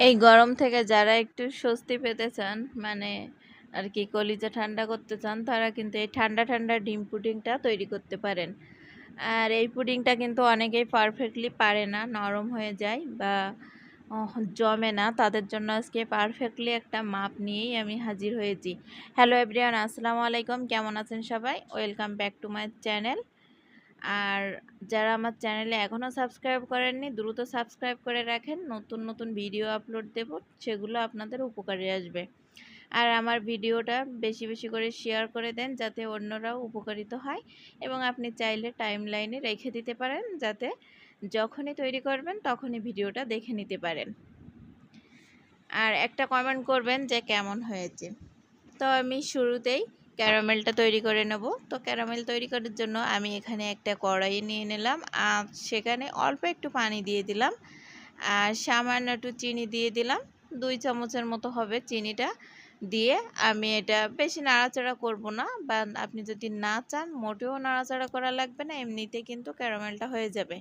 এই গরম থেকে যারা একটু স্বস্তি পেতে চান মানে আর কি কলিজা ঠান্ডা করতে চান, তারা কিন্তু এই ঠান্ডা ঠান্ডা ডিম পুডিংটা তৈরি করতে পারেন। আর এই পুডিংটা কিন্তু অনেকেই পারফেক্টলি পারে না, নরম হয়ে যায় বা জমে না। তাদের জন্য আজকে পারফেক্টলি একটা মাপ নিয়েই আমি হাজির হয়েছি। হ্যালো এভরিওয়ান আসসালামু আলাইকুম। কেমন আছেন সবাই? Welcome back to my channel আর যারা আমার চ্যানেলে এখনও সাবস্ক্রাইব করেননি, দ্রুত সাবস্ক্রাইব করে রাখেন। নতুন নতুন ভিডিও আপলোড দেব, সেগুলো আপনাদের উপকারে আসবে। আর আমার ভিডিওটা বেশি বেশি করে শেয়ার করে দেন, যাতে অন্যরাও উপকারিত হয় এবং আপনি চাইলে টাইম লাইনে রেখে দিতে পারেন, যাতে যখনই তৈরি করবেন, তখনই ভিডিওটা দেখে নিতে পারেন। আর একটা কমেন্ট করবেন যে কেমন হয়েছে। তো আমি শুরুতেই ক্যারামেলটা তৈরি করে নেব। তো ক্যারামেল তৈরি করার জন্য আমি এখানে একটা কড়াই নিয়ে নিলাম। আর সেখানে অল্প একটু পানি দিয়ে দিলাম। আর সামান্য একটু চিনি দিয়ে দিলাম। দুই চামচের মতো হবে চিনিটা। দিয়ে আমি এটা বেশি নাড়াচাড়া করব না। বা আপনি যদি না চান, মোটেও নাড়াচাড়া করা লাগবে না। এমনিতে কিন্তু ক্যারামেলটা হয়ে যাবে।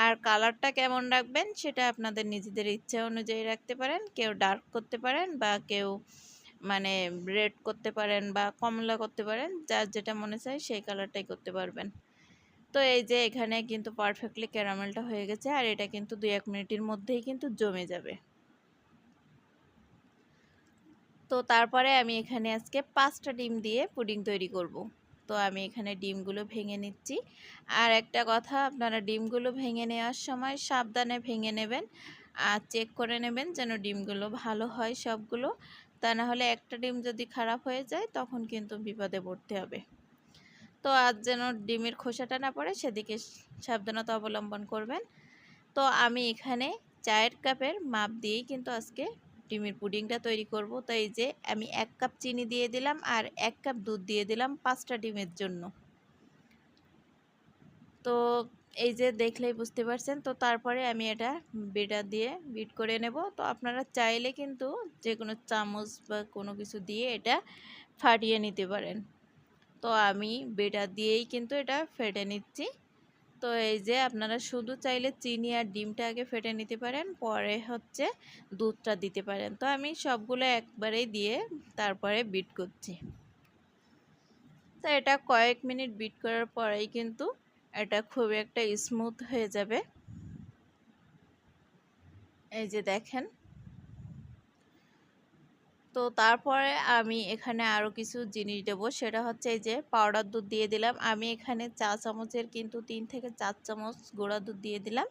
আর কালারটা কেমন রাখবেন, সেটা আপনাদের নিজেদের ইচ্ছা অনুযায়ী রাখতে পারেন। কেউ ডার্ক করতে পারেন বা কেউ মানে রেড করতে পারেন বা কমলা করতে পারেন, যার যেটা মনে চায় সেই কালারটাই করতে পারবেন। তো এই যে এখানে কিন্তু পারফেক্টলি ক্যারামেলটা হয়ে গেছে, আর এটা কিন্তু দুই এক মিনিটের মধ্যেই কিন্তু জমে যাবে। তো তারপরে আমি এখানে আজকে পাঁচটা ডিম দিয়ে পুডিং তৈরি করব। তো আমি এখানে ডিমগুলো ভেঙে নিচ্ছি। আর একটা কথা, আপনারা ডিমগুলো ভেঙে নেওয়ার সময় সাবধানে ভেঙে নেবেন আর চেক করে নেবেন যেন ডিমগুলো ভালো হয় সবগুলো। তা না হলে একটা ডিম যদি খারাপ হয়ে যায়, তখন কিন্তু বিপদে পড়তে হবে। তো আজ যেন ডিমের খোসাটা না পড়ে, সেদিকে সাবধানতা অবলম্বন করবেন। তো আমি এখানে চায়ের কাপের মাপ দিয়েই কিন্তু আজকে ডিমের পুডিংটা তৈরি করব। তো এই যে আমি এক কাপ চিনি দিয়ে দিলাম আর এক কাপ দুধ দিয়ে দিলাম পাঁচটা ডিমের জন্য। তো এই যে দেখলেই বুঝতে পারছেন। তো তারপরে আমি এটা বেটা দিয়ে বিট করে নেব। তো আপনারা চাইলে কিন্তু যে কোনো চামচ বা কোনো কিছু দিয়ে এটা ফাটিয়ে নিতে পারেন। তো আমি বেটা দিয়েই কিন্তু এটা ফেটে নিচ্ছি। তো এই যে আপনারা শুধু চাইলে চিনি আর ডিমটা আগে ফেটে নিতে পারেন, পরে হচ্ছে দুধটা দিতে পারেন। তো আমি সবগুলো একবারেই দিয়ে তারপরে বিট করছি। তো এটা কয়েক মিনিট বিট করার পরেই কিন্তু এটা খুব একটা স্মুথ হয়ে যাবে। এই যে দেখেন। তো তারপরে আমি এখানে আরও কিছু জিনিস দেবো, সেটা হচ্ছে এই যে পাউডার দুধ দিয়ে দিলাম। আমি এখানে চা চামচের কিন্তু তিন থেকে চার চামচ গোড়া দুধ দিয়ে দিলাম।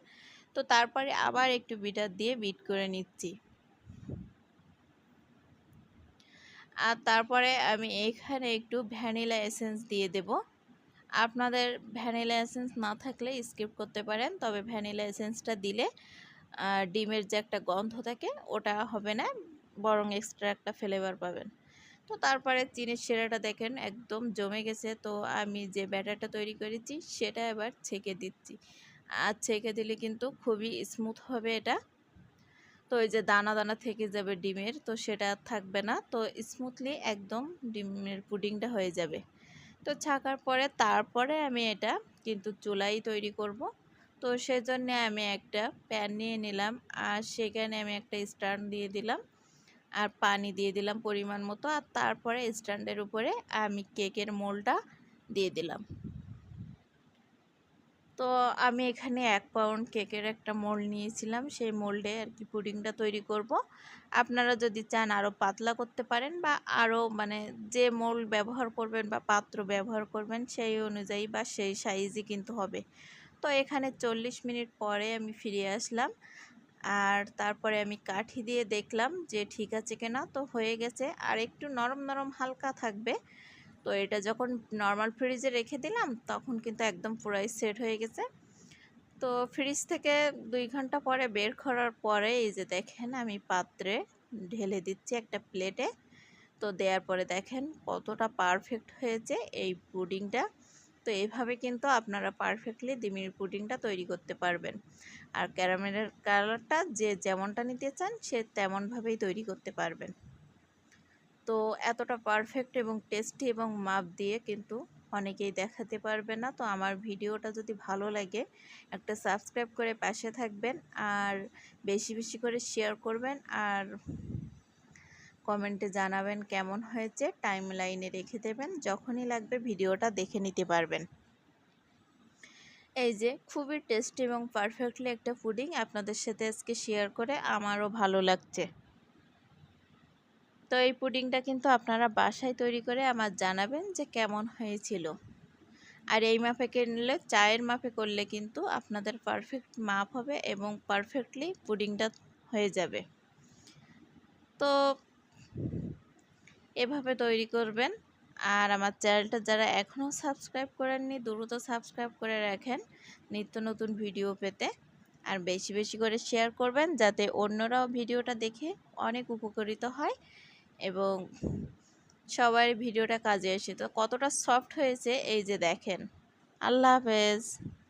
তো তারপরে আবার একটু বিটার দিয়ে বিট করে নিচ্ছি। আর তারপরে আমি এখানে একটু ভ্যানিলা এসেন্স দিয়ে দেব। আপনাদের ভ্যানিলা এসেন্স না থাকলে স্কিপ করতে পারেন। তবে ভ্যানিলা এসেন্সটা দিলে ডিমের যে একটা গন্ধ থাকে, ওটা হবে না, বরং এক্সট্রা একটা ফ্লেভার পাবেন। তো তারপরে চিনির সেরাটা দেখেন, একদম জমে গেছে। তো আমি যে ব্যাটারটা তৈরি করেছি, সেটা এবার ছেঁকে দিচ্ছি। আর ছেঁকে দিলে কিন্তু খুবই স্মুথ হবে এটা। তো ওই যে দানা দানা থেকে যাবে ডিমের, তো সেটা থাকবে না। তো স্মুথলি একদম ডিমের পুডিংটা হয়ে যাবে। তো ছাকার পরে তারপরে আমি এটা কিন্তু চুলাই তৈরি করব। তো সেজন্য আমি একটা প্যান নিয়ে নিলাম আর সেখানে আমি একটা স্ট্যান্ড দিয়ে দিলাম আর পানি দিয়ে দিলাম পরিমাণ মতো। আর তারপরে স্ট্যান্ডের উপরে আমি কেকের মোলটা দিয়ে দিলাম। তো আমি এখানে এক পাউন্ড কেকের একটা মোল্ড নিয়েছিলাম। সেই মোল্ডে আর কি পুডিংটা তৈরি করব। আপনারা যদি চান আরও পাতলা করতে পারেন বা আরও মানে যে মোল্ড ব্যবহার করবেন বা পাত্র ব্যবহার করবেন সেই অনুযায়ী বা সেই সাইজই কিন্তু হবে। তো এখানে চল্লিশ মিনিট পরে আমি ফিরে আসলাম। আর তারপরে আমি কাঠি দিয়ে দেখলাম যে ঠিক আছে কিনা। তো হয়ে গেছে। আর একটু নরম নরম হালকা থাকবে। তো এটা যখন নর্মাল ফ্রিজে রেখে দিলাম, তখন কিন্তু একদম পুরাই সেট হয়ে গেছে। তো ফ্রিজ থেকে দুই ঘণ্টা পরে বের করার পরে এই যে দেখেন আমি পাত্রে ঢেলে দিচ্ছি একটা প্লেটে তো দেওয়ার পরে দেখেন কতটা পারফেক্ট হয়েছে এই পুডিংটা তো এইভাবে কিন্তু আপনারা পারফেক্টলি ডিমের পুডিংটা তৈরি করতে পারবেন। আর ক্যারামেলের কালারটা যে যেমনটা নিতে চান, সে তেমনভাবেই তৈরি করতে পারবেন। তো এতটা পারফেক্ট এবং টেস্টি এবং মাপ দিয়ে কিন্তু অনেকেই দেখাতে পারবে না। তো আমার ভিডিওটা যদি ভালো লাগে, একটা সাবস্ক্রাইব করে পাশে থাকবেন আর বেশি বেশি করে শেয়ার করবেন আর কমেন্টে জানাবেন কেমন হয়েছে টাইম লাইনে রেখে দেবেন, যখনই লাগবে ভিডিওটা দেখে নিতে পারবেন। এই যে খুবই টেস্টি এবং পারফেক্টলি একটা পুডিং আপনাদের সাথে আজকে শেয়ার করে আমারও ভালো লাগছে। তো এই পুডিংটা কিন্তু আপনারা বাসায় তৈরি করে আমার জানাবেন যে কেমন হয়েছিল। আর এই মাপে কিনলে, চায়ের মাপে করলে কিন্তু আপনাদের পারফেক্ট মাপ হবে এবং পারফেক্টলি পুডিংটা হয়ে যাবে। তো এভাবে তৈরি করবেন। আর আমার চ্যানেলটা যারা এখনও সাবস্ক্রাইব করেননি, দ্রুত সাবস্ক্রাইব করে রাখেন নিত্য নতুন ভিডিও পেতে। আর বেশি বেশি করে শেয়ার করবেন যাতে অন্যরাও ভিডিওটা দেখে অনেক উপকৃত হয়। এবং সবার ভিডিওটা কাজে এসে তো কতটা সফট হয়েছে এই যে দেখেন। আল্লাহ হাফেজ।